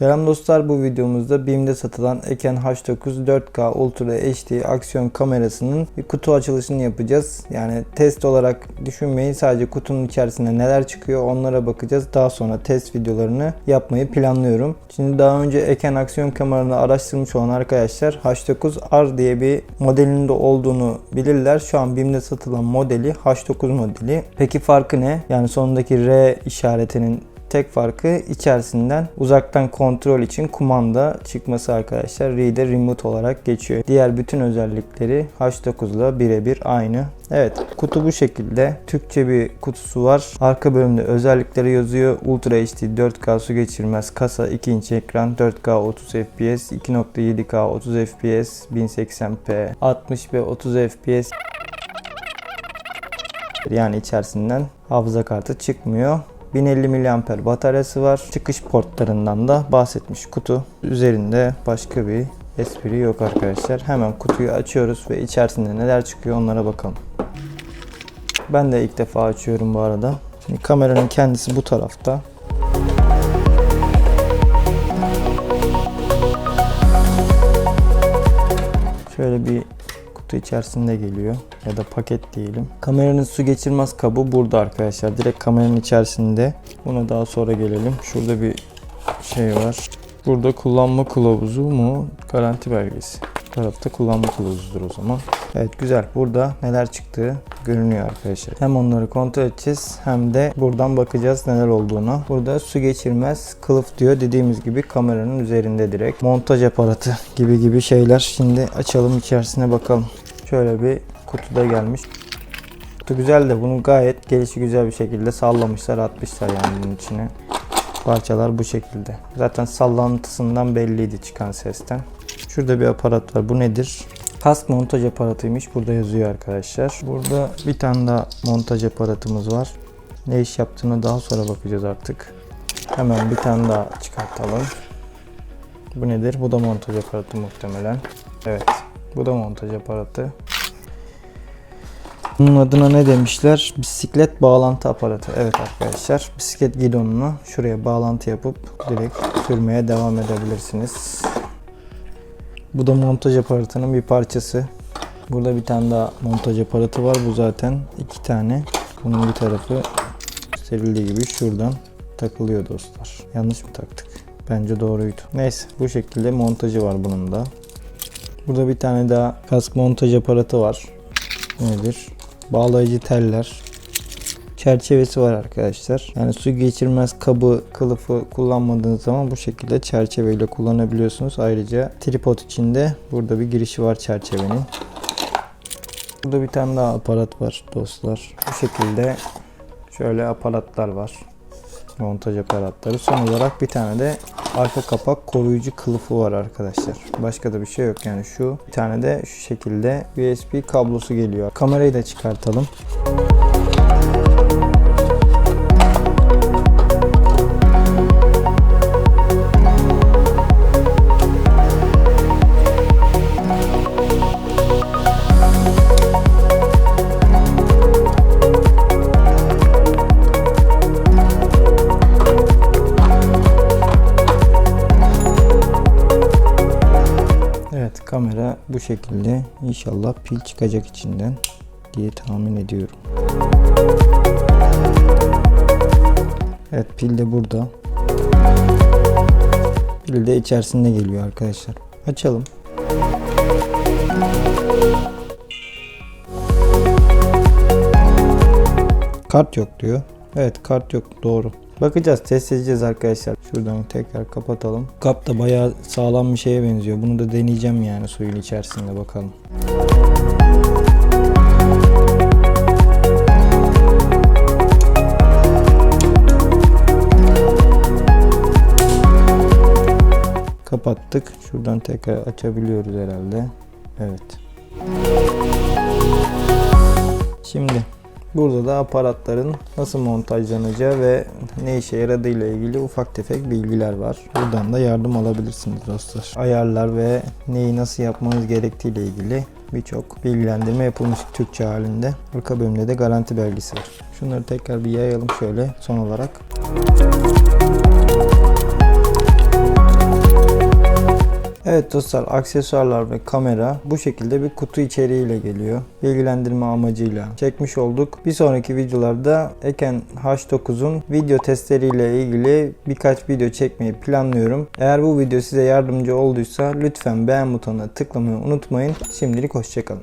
Selam dostlar bu videomuzda BİM'de satılan Eken H9 4K Ultra HD aksiyon kamerasının bir kutu açılışını yapacağız. Yani test olarak düşünmeyin sadece kutunun içerisinde neler çıkıyor onlara bakacağız. Daha sonra test videolarını yapmayı planlıyorum. Şimdi daha önce Eken aksiyon kameralarını araştırmış olan arkadaşlar H9R diye bir modelinin de olduğunu bilirler. Şu an BİM'de satılan modeli H9 modeli. Peki farkı ne? Yani sonundaki R işaretinin Tek farkı içerisinden uzaktan kontrol için kumanda çıkması arkadaşlar. Reader Remote olarak geçiyor. Diğer bütün özellikleri H9 ile birebir aynı. Evet kutu bu şekilde. Türkçe bir kutusu var. Arka bölümde özellikleri yazıyor. Ultra HD 4K su geçirmez kasa 2 inç ekran 4K 30 FPS 2.7K 30 FPS 1080p 60 ve 30 FPS yani içerisinden hafıza kartı çıkmıyor. 1050 mAh bataryası var. Çıkış portlarından da bahsetmiş kutu. Üzerinde başka bir espri yok arkadaşlar. Hemen kutuyu açıyoruz ve içerisinde neler çıkıyor onlara bakalım. Ben de ilk defa açıyorum bu arada. Şimdi kameranın kendisi bu tarafta. Şöyle bir kutu içerisinde geliyor ya da paket diyelim. Kameranın su geçirmez kabı burada arkadaşlar. Direkt kameranın içerisinde. Buna daha sonra gelelim. Şurada bir şey var. Burada kullanma kılavuzu mu? Garanti belgesi. Tarafta kullanma kılavuzudur o zaman. Evet güzel. Burada neler çıktığı görünüyor arkadaşlar. Hem onları kontrol edeceğiz hem de buradan bakacağız neler olduğunu. Burada su geçirmez kılıf diyor. Dediğimiz gibi kameranın üzerinde direkt. Montaj aparatı gibi gibi şeyler. Şimdi açalım içerisine bakalım. Şöyle bir kutuda gelmiş. Kutu güzel de bunu gayet gelişi güzel bir şekilde sallamışlar atmışlar yani bunun içine. Parçalar bu şekilde. Zaten sallantısından belliydi çıkan sesten. Şurada bir aparat var. Bu nedir? Kask montaj aparatıymış. Burada yazıyor arkadaşlar. Burada bir tane daha montaj aparatımız var. Ne iş yaptığını daha sonra bakacağız artık. Hemen bir tane daha çıkartalım. Bu nedir? Bu da montaj aparatı muhtemelen. Evet. Bu da montaj aparatı. Bunun adına ne demişler? Bisiklet bağlantı aparatı. Evet arkadaşlar. Bisiklet gidonunu şuraya bağlantı yapıp direkt sürmeye devam edebilirsiniz. Bu da montaj aparatının bir parçası. Burada bir tane daha montaj aparatı var. Bu zaten iki tane. Bunun bir tarafı gösterildiği gibi şuradan takılıyor dostlar. Yanlış mı taktık? Bence doğruydu. Neyse bu şekilde montajı var bunun da. Burada bir tane daha kask montaj aparatı var. Nedir? Bağlayıcı teller. Çerçevesi var arkadaşlar. Yani su geçirmez kabı, kılıfı kullanmadığınız zaman bu şekilde çerçeveyle kullanabiliyorsunuz. Ayrıca tripod içinde burada bir girişi var çerçevenin. Burada bir tane daha aparat var dostlar. Bu şekilde şöyle aparatlar var. Montaj aparatları. Son olarak bir tane de arka kapak koruyucu kılıfı var arkadaşlar. Başka da bir şey yok yani şu. Bir tane de şu şekilde USB kablosu geliyor. Kamerayı da çıkartalım. Evet kamera bu şekilde. İnşallah pil çıkacak içinden diye tahmin ediyorum. Evet pil de burada. Pil de içerisinde geliyor arkadaşlar. Açalım. Kart yok diyor. Evet kart yok doğru. Bakacağız test edeceğiz arkadaşlar. Şuradan tekrar kapatalım. Kap da bayağı sağlam bir şeye benziyor. Bunu da deneyeceğim yani suyun içerisinde bakalım. Kapattık. Şuradan tekrar açabiliyoruz herhalde. Evet. Şimdi Burada da aparatların nasıl montajlanacağı ve ne işe yaradığı ile ilgili ufak tefek bilgiler var. Buradan da yardım alabilirsiniz dostlar. Ayarlar ve neyi nasıl yapmanız gerektiği ile ilgili birçok bilgilendirme yapılmış Türkçe halinde. Arka bölümde de garanti belgesi var. Şunları tekrar bir yayalım şöyle son olarak. Evet dostlar aksesuarlar ve kamera bu şekilde bir kutu içeriğiyle geliyor. Bilgilendirme amacıyla çekmiş olduk. Bir sonraki videolarda Eken H9'un video testleriyle ilgili birkaç video çekmeyi planlıyorum. Eğer bu video size yardımcı olduysa lütfen beğen butonuna tıklamayı unutmayın. Şimdilik hoşçakalın.